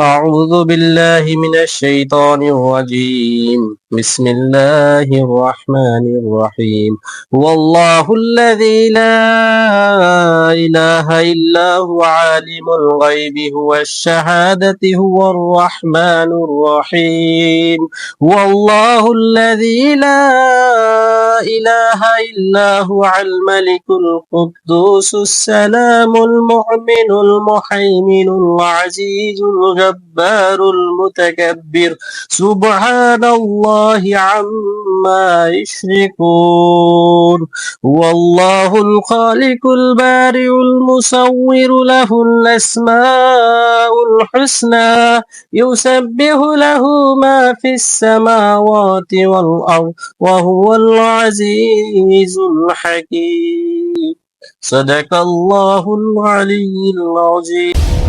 أعوذ بالله من الشيطان الرجيم. بسم الله الرحمن الرحيم. هو الله الذي لا إله إلا هو عالم الغيب هو الشهادة هو الرحمن الرحيم. هو الله الذي لا إله إلا هو الملك القدوس السلام المؤمن المحيمن العزيز الجبار المتكبر. سبحان الله عما يشركون. هو الله الخالق البارئ المصور له الأسماء الحسنى. يسبح له ما في السماوات والأرض وهو العزيز الحكيم. صدق الله العلي العظيم.